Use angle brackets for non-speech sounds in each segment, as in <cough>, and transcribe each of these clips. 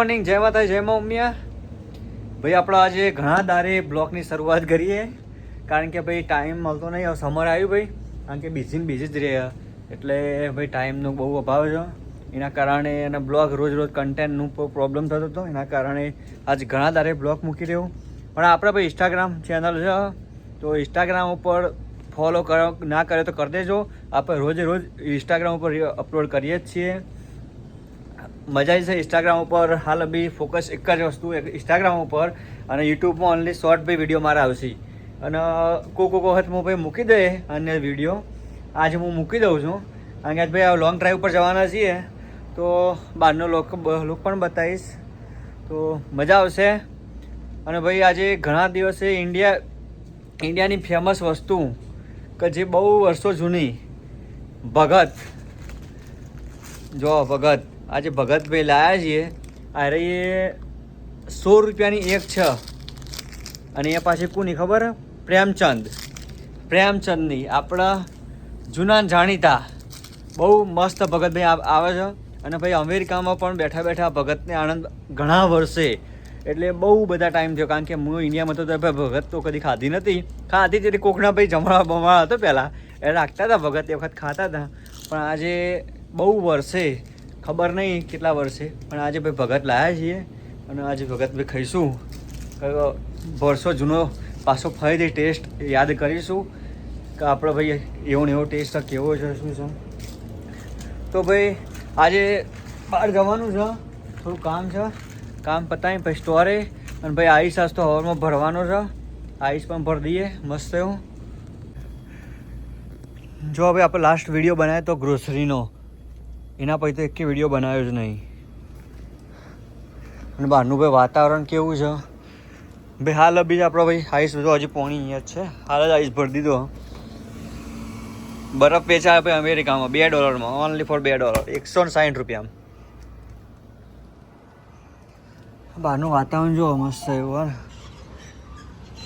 Morning, જય માતા જય મા ઉમિયા. ભાઈ, આપણે આજે ઘણા દારે બ્લોગની શરૂઆત કરીએ. કારણ કે ભાઈ, ટાઈમ મળતો નહીં, હવે સમર આવ્યું ભાઈ. કારણ કે બિઝી બિઝી જ રહ્યા. એટલે ભાઈ, ટાઈમનો બહુ અભાવ છે. એના કારણે અને બ્લોગ રોજ રોજ કન્ટેન્ટનું પ્રોબ્લેમ થતો હતો. એના કારણે આજ ઘણા દારે બ્લોગ મૂકી રહ્યો. પણ આપણે ભાઈ ઇન્સ્ટાગ્રામ ચેનલ છે. તો ઇન્સ્ટાગ્રામ ઉપર ફોલો કરો ના કરે તો કરી દેજો. આપણે રોજે રોજ ઇન્સ્ટાગ્રામ ઉપર અપલોડ કરીએ જ છીએ. મજા આવી છે ઇન્સ્ટાગ્રામ ઉપર. હાલ બી ફોકસ એક જ વસ્તુ ઇન્સ્ટાગ્રામ ઉપર અને યુટ્યુબમાં ઓનલી શોર્ટ ભાઈ વીડિયો મારા આવશે. અને કોક કોક વખત હું ભાઈ મૂકી દે અને વીડિયો આજે હું મૂકી દઉં છું. કારણ કે ભાઈ લોંગ ડ્રાઈવ ઉપર જવાના છીએ. તો બહારનો લોક લુક પણ બતાવીશ. તો મજા આવશે. અને ભાઈ આજે ઘણા દિવસે ઇન્ડિયા ઇન્ડિયાની ફેમસ વસ્તુ કે જે બહુ વર્ષો જૂની, ભગત. જો ભગત. આજે ભગતભાઈ લાયા છીએ. અરે એ સો રૂપિયાની એક છે. અને એ પાછી કોની ખબર? પ્રેમચંદ. પ્રેમચંદની. આપણા જૂના જાણીતા. બહુ મસ્ત ભગતભાઈ આવે છે. અને ભાઈ અમેરિકામાં પણ બેઠા બેઠા ભગતને આનંદ ઘણા વર્ષે. એટલે બહુ બધા ટાઈમ થયો. કારણ કે હું ઇન્ડિયામાં તો ભાઈ ભગત તો કદી ખાધી નથી. ખાધી તેથી કોકના ભાઈ જમવા બમવા હતો પહેલાં. એ રાખતા હતા ભગત એ વખત ખાતા હતા. પણ આજે બહુ વર્ષે ખબર નહીં કેટલા વર્ષે, પણ આજે ભાઈ ભગત લાયા છીએ અને આજે ભગત ભાઈ ખાઈશું. વર્ષો જૂનો પાછો ફરીથી ટેસ્ટ યાદ કરીશું કે આપણે ભાઈ એવો ને એવો ટેસ્ટ કેવો છે, શું છે. તો ભાઈ, આજે બહાર જવાનું છે, થોડું કામ છે. કામ પતાવી પછી સ્ટોરે અને ભાઈ આઈસ આજ તો હવામાં ભરવાનો છે. આઈસ પણ ભરી દઈએ, મસ્ત એવું. જો હવે આપણે લાસ્ટ વીડિયો બનાવ્યો તો ગ્રોસરીનો એના પછી તો એકે વીડિયો બનાવ્યો જ નહીં. અને બહારનું ભાઈ, વાતાવરણ કેવું છે? ભાઈ, હાલ બી આપણો ભાઈ આઈસ બધો હજી પોણી અહીંયા જ છે. હાલ જ આઈસ ભરી દીધો. બરફ વેચાય ભાઈ અમેરિકામાં, બે ડોલરમાં ઓનલી ફોર બે ડોલર. એકસો ને સાઠ રૂપિયામાં બહારનું વાતાવરણ જો મસ્ત એવું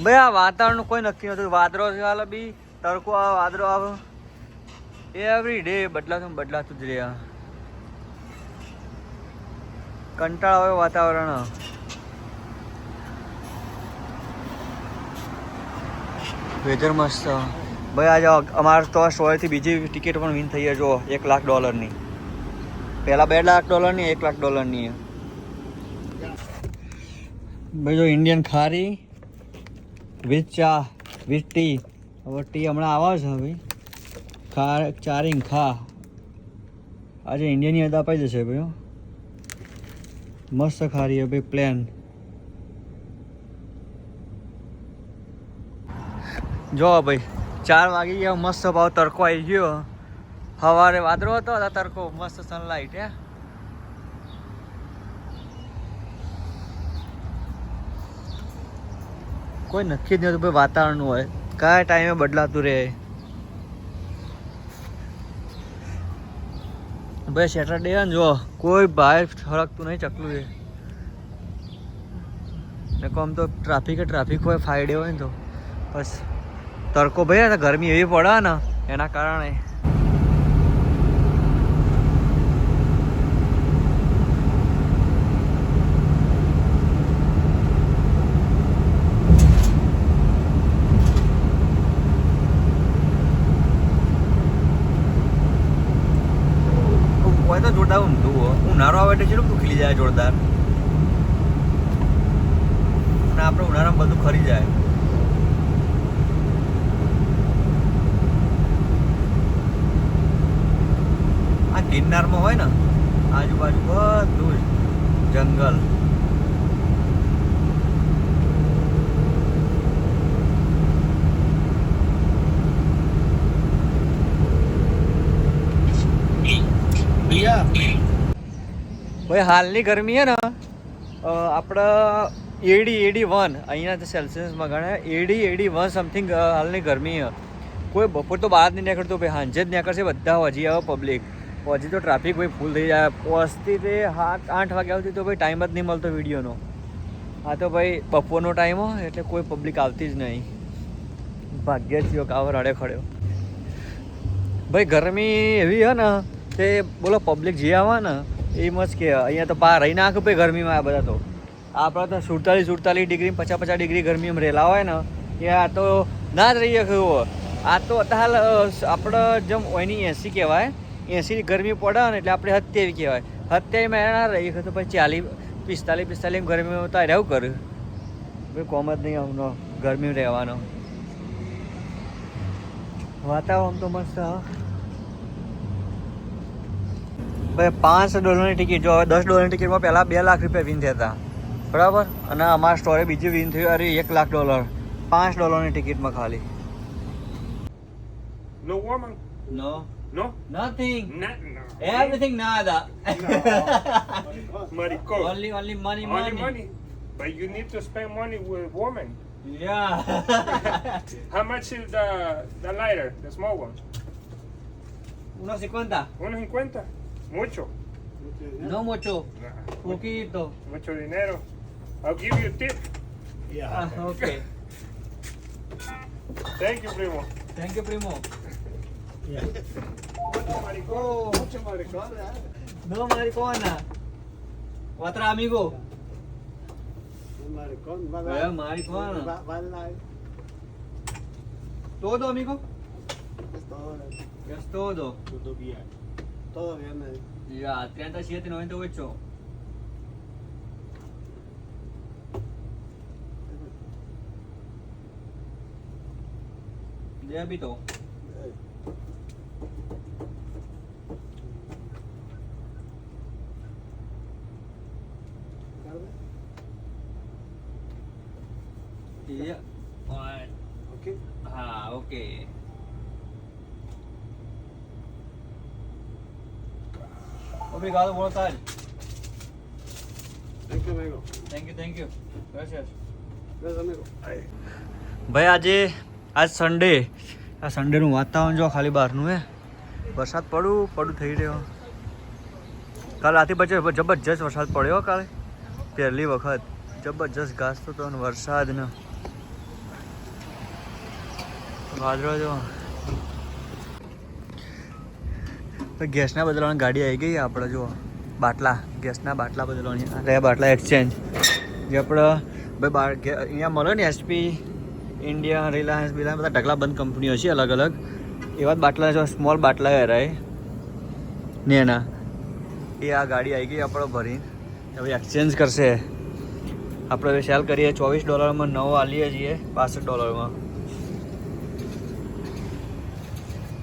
ભાઈ, આ વાતાવરણનું કોઈ નક્કી નહોતું વાદળો છે હાલ બી તડકો આવે વાદળો આવે. એવરી ડે બદલાતું બદલાતું જ રહે આ. કંટાળ આવે વાતાવરણ. વેધર મસ્ત. ભાઈ, આજે અમારે તો સોળથી બીજી ટિકિટ પણ વિન થઈ જો એક લાખ ડોલરની પહેલાં બે લાખ ડોલરની એક લાખ ડોલરની ભાઈ, જો ઇન્ડિયન ખારી વિથ ચા વિથ ટી હવે ટી હમણાં આવે છે, ભાઈ. ખા, ચારિંગ, ખા. આજે ઇન્ડિયનની યાદ અપાઈ જશે, ભાઈ. મસ્ત ખારી હે ભાઈ પ્લેન જો ભાઈ, ચાર વાગી ગયા, મસ્ત ભાવ તડકો આવી ગયો. સવારે વાદળો હતો હતા તડકો મસ્ત સનલાઇટ હે. કોઈ નક્કી જ નહીં ભાઈ વાતાવરણનું હોય. કયા ટાઈમે બદલાતું રહે? ભાઈ સેટરડે ને જો, કોઈ બહાર ફરકતું નહીં, ચકલું છે ને કોમ તો ટ્રાફિક ટ્રાફિક હોય ફ્રાઈડે હોય ને તો. બસ. તડકો ભાઈ ગરમી એવી પડે ને, એના કારણે હોય તો જોરદાર ઊંધું હો ઉનાળો આવે એટલે જાય જોરદાર. અને આપણે ઉનાળામાં બધું ખરી જાય. આ ગિરનારમાં હોય ને, આજુબાજુ બધું જંગલ. જંગલ ભાઈ હાલની ગરમી છે ને આપણે એડી એડી વન અહીંયા સેલ્સિયસમાં ગણે એડી એડી વન સમથિંગ હાલની ગરમી હે. કોઈ બપોર તો બહાર નહીં નીકળતું, ભાઈ, સાંજે જ નીકળશે બધા હજી આવે પબ્લિક હજી તો ટ્રાફિક ભાઈ ફૂલ થઈ જાય. પહોંચતી તે સાત, આઠ વાગ્યા સુધી તો ભાઈ ટાઈમ જ નહીં મળતો વિડીયોનો આ તો ભાઈ, બપોરનો ટાઈમ હોય એટલે કોઈ પબ્લિક આવતી જ નહીં. ભાગ્ય જ થયો કાવ રડે ખડ્યો ભાઈ ગરમી એવી હે ને તે બોલો પબ્લિક જે આવે ને એમ જ કે, અહીંયા તો પા રહી નાખ ભાઈ ગરમીમાં આ બધા તો. આપણે તો સુડતાલીસ સુડતાલીસ ડિગ્રી પચાસ પચાસ ડિગ્રી ગરમીમાં રહેલા હોય ને કે આ તો ના જ રહી શકે આ તો હાલ આપણે જેમ એની એસી કહેવાય એસીની ગરમી પડે ને એટલે આપણે હત્યાવી કહેવાય. હત્યાવીમાં ના રહીએ તો પછી ચાલીસ, પિસ્તાલીસ પિસ્તાલીસ ગરમીમાં તો રહેવું કર્યું ભાઈ કોમ જ નહીં આમનો ગરમી રહેવાનો. વાતાવરણ તો મસ્ત, હા. ભાઈ પાંચ ડોલરની ટિકિટ જો હવે દસ ડોલરની ટિકિટમાં પહેલાં બે લાખ રૂપિયા વિન થયા હતા બરાબર અને અમારા સ્ટોરે બીજી વિન થયું અરે એક લાખ ડોલર પાંચ ડોલરની ટિકિટમાં ખાલી No woman? No. No? Nothing. Not, no. Everything nada. No. Maricón. Only only money Only money money. But you need to spend money with women. Yeah. How much is the the lighter, the small one? uno cincuenta Unos 50. Mucho. no mucho Nah, poquito mucho dinero. I'll give you a tip. ah, okay <laughs> Thank you, primo. thank you primo Maricón. Mucho maricón. no maricona otra amigo Maricón, Eh, maricón. Va, va live. todo amigo Es todo, es todo todo bien. Todo bien. Ya, 37.98. Yeah. Okay. Ah, okay. Obrigado boa tarde Thank you, amigo. thank you thank you. Gracias Gracias, amigo. ભાઈ આજે આજ Sunday આ સન્ડેનું વાતાવરણ જો ખાલી બહારનું હે. વરસાદ પડું પડું થઈ રહ્યો. કાલ આથી પછી જબરજસ્ત વરસાદ પડ્યો કાલે. પહેલી વખત. જબરજસ્ત ઘાસ તો વરસાદનો. ને વરસાદ ને વાદળો જો. તો ગેસના બદલવાની ગાડી આવી ગઈ, આપણે જો બાટલા, ગેસના બાટલા બદલવાની. રહ્યા બાટલા એક્સચેન્જ જે આપણે, ભાઈ, બાર અહીંયા મળે ને એસપી ઇન્ડિયા રિલાયન્સ બિલાયન્સ બધા ઢગલા બંધ કંપનીઓ છે અલગ અલગ. એવા જ બાટલા જો સ્મોલ બાટલા રહે ને એના. એ આ ગાડી આવી ગઈ આપણે ભરીને હવે એક્સચેન્જ કરશે. આપણે હવે સેલ કરીએ, ચોવીસ ડોલરમાં નવો આલીએ છીએ બાસઠ ડોલરમાં.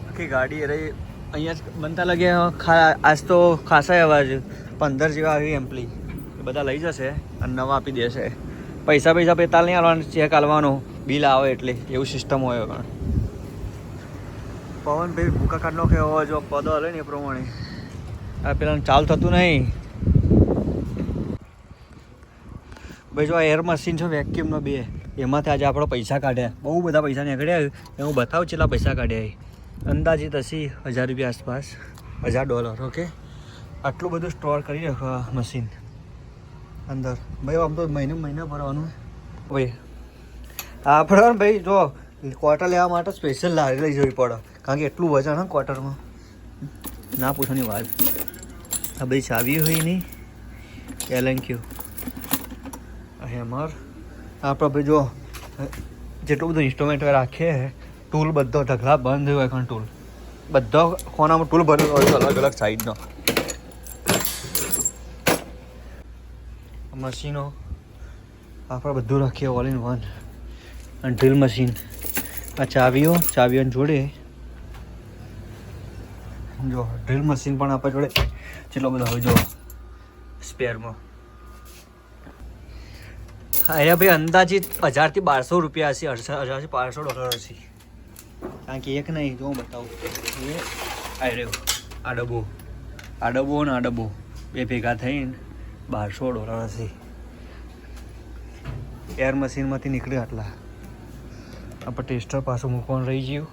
આખી ગાડી રહી અહીંયા બનતા લાગે આજ તો ખાસા એવા જ, પંદર જેવા આવી એમ્પલી બધા લઈ જશે અને નવા આપી દેશે. પૈસા પૈસા પેતાલ નહીં આવવાનું ચેક આલવાનો, બિલ આવે એટલે, એવું સિસ્ટમ હોય પણ. પવન ભાઈ ભૂકા કાઢનો કે જો પદો હલે ને એ પ્રમાણે. આ પેલાનું ચાલ થતું નહીં. ભાઈ જો આ એર મશીન છે વેક્યુમનો બે, એમાંથી આજે આપણે પૈસા કાઢ્યા. બહુ બધા પૈસા નીકળ્યા એ હું બતાવું છેલ્લા પૈસા કાઢ્યા અંદાજિત હશી હજાર રૂપિયા આસપાસ. હજાર ડોલર ઓકે આટલું બધું સ્ટોર કરી રાખો મશીન અંદર. ભાઈ, આમ તો મહિને મહિને ભરવાનું. ભાઈ આપણે ભાઈ, જો ક્વાર્ટર લેવા માટે સ્પેશિયલ લારી લઈ જવી પડે. કારણ કે એટલું વજન હા ક્વાર્ટરમાં ના પૂછવાની વાત. આ બધી ચાવી હોય નહીં એલએન ક્યુ હેમર આપણે ભાઈ, જો, જેટલું બધું ઇન્સ્ટ્રુમેન્ટ રાખીએ ટૂલ બધો ઢગલા બંધ હોય ખાન ટૂલ. બધો ખોનામાં ટૂલ ભરેલો હોય છે અલગ અલગ સાઈડનો મશીનો આપણે બધું રાખીએ ઓલ ઇન વન અને ડ્રીલ મશીન આ ચાવીઓ, ચાવીઓની જોડે. જો ડ્રીલ મશીન પણ આપણા જોડે કેટલો બધો હોય, જો સ્પેરમાં એ ભાઈ અંદાજિત હજારથી બારસો રૂપિયા હશે હજારથી બારસો ડોલર હશે. કારણ કે એક નહીં જો હું બતાવું. એ આ રહ્યો. આ ડબ્બો આ ડબ્બો ને આ ડબ્બો બે ભેગા થઈને બારસો ડોલર હશે એર મશીનમાંથી નીકળ્યા આટલા. આપણે ટેસ્ટર પાછું મૂકવાનું રહી ગયું.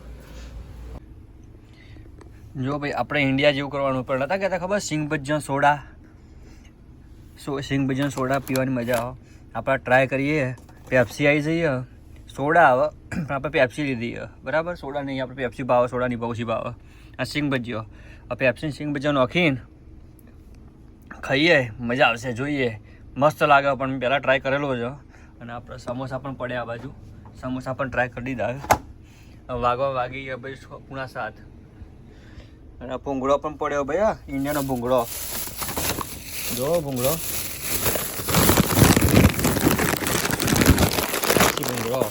જો ભાઈ આપણે ઇન્ડિયા જેવું કરવાનું પણ નતા કહેતા ખબર? સિંગ ભજન સોડા. સો સિંગ ભજન સોડા પીવાની મજા આવે. આપણે ટ્રાય કરીએ. પેપ્સી આવી જઈએ. સોડા આવે, પણ આપણે પેપ્સી લીધી બરાબર? સોડા નહીં, આપણે પેપ્સી ભાવે, સોડા નહીં ભાવસી ભાવે. આ સિંગ ભજીઓ આ પેપ્સી સિંગ ભજીઓ નાખીને ખાઈએ, મજા આવશે, જોઈએ. મસ્ત લાગે, પણ પહેલાં ટ્રાય કરેલો છે. અને આપણે સમોસા પણ પડ્યા આ બાજુ. સમોસા પણ ટ્રાય કરી દીધા વાગવા વાગી ગયા ભાઈ પૂણા સાત. અને ભૂંગળો પણ પડ્યો ભાઈ ઇન્ડિયાનો ભૂંગળો. જો ભૂંગળો સ્પાઈસી ભૂંગળો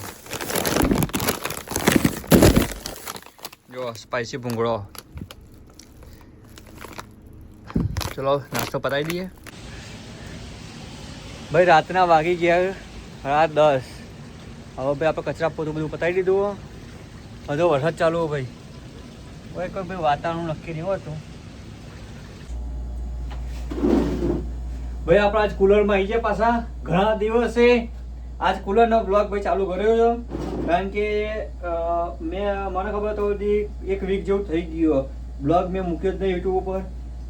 જો સ્પાઈસી ભૂંગળો ચલો નાસ્તો પતાવી દઈએ ભાઈ, રાતના વાગી ગયા રાત દસ. હવે ભાઈ, આપણે કચરા પોતું બધું પતાવી દીધું બધો વરસાદ ચાલુ હો ભાઈ. કોઈ કોઈ ભાઈ વાતાવરણ નક્કી નહીં હોતું. ભાઈ, આપણે આજ કુલરમાં આવી ગયા પાછા. ઘણા દિવસે આજ કુલરનો બ્લોગ ભાઈ ચાલુ કર્યો છે. કારણ કે મેં મને ખબર તો હતી એક વીક જેવું થઈ ગયું બ્લોગ મેં મૂક્યો જ નહીં યુટ્યુબ ઉપર.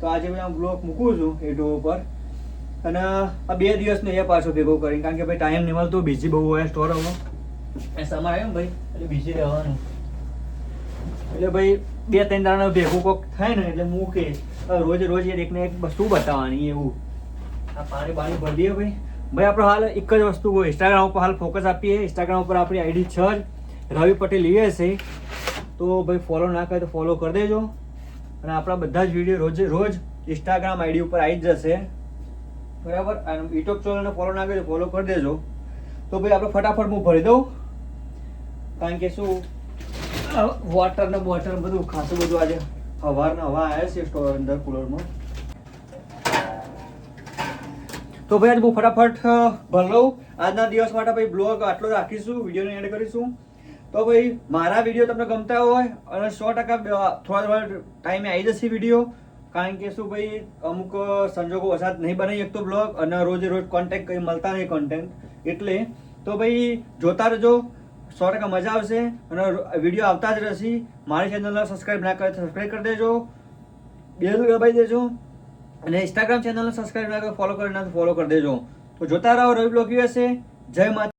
તો આજે મેં બ્લોગ મૂકું છું યુટ્યુબ ઉપર. અને આ બે દિવસનો એ પાછો ભેગો કરીને કારણ કે ભાઈ ટાઈમ નહીં મળતો બીજી બહુ હોય સ્ટોરમાં એ સમય આવ્યો ભાઈ? એટલે બીજી રહેવાનું. એટલે ભાઈ બે ત્રણ દાણા ભેગું કોક થાય ને એટલે મૂકે. રોજ રોજ રોજ એકને એક વસ્તુ બતાવવાની એવું. આ પાણી બાણી ભરી દઈએ ભાઈ. ભાઈ, આપણે હાલ એક જ વસ્તુ હોય. ઇન્સ્ટાગ્રામ ઉપર હાલ ફોકસ આપીએ. ઇન્સ્ટાગ્રામ ઉપર આપણી આઈડી છ જ રવિ પટેલ છે તો ભાઈ ફોલો ના કરે તો ફોલો કરી દેજો. અને આપણા બધા જ વીડિયો રોજ રોજ ઇન્સ્ટાગ્રામ આઈડી ઉપર આવી જ જશે. બરાબર? અને યુટ્યુબ ચેનલને ફોલો ના કરે તો ફોલો કરી દેજો. તો ભાઈ, આપણે ફટાફટ હું ભરી દઉં. કારણ કે શું વોટર ને બોટર બધું ખાસું બધું આજે હવારના હવા આવ્યા છે સ્ટોર અંદર કુલરમાં તો ભાઈ આજે હું ફટાફટ અ, ભરી લઉં આજના દિવસ માટે ભાઈ બ્લોગ આટલો રાખીશું વિડીયોને એડ કરીશું. તો ભાઈ મારા વીડિયો તમને ગમતા હોય અને સો ટકા થોડા થોડા ટાઈમે આવી જશે વીડિયો. કારણ કે શું ભાઈ અમુક સંજોગો વસાત નહીં બનાવી શકતો બ્લોગ અને રોજે રોજ કોન્ટેક્ટ કંઈ મળતા નહીં કોન્ટેન્ટ એટલે તો ભાઈ જોતા રહેજો. સો ટકા મજા આવશે અને વીડિયો આવતા જ રહેશે. મારી ચેનલને સબસ્ક્રાઈબ ના કરે સબસ્ક્રાઈબ કરી દેજો. બેલ દબાઈ દેજો. અને ઇન્સ્ટાગ્રામ ચેનલને સબસ્ક્રાઈબ ના કરો ફોલો કરી ના ફોલો કરી દેજો. તો જોતા રહો, રવિ બ્લોગ યુએસએ જય માતા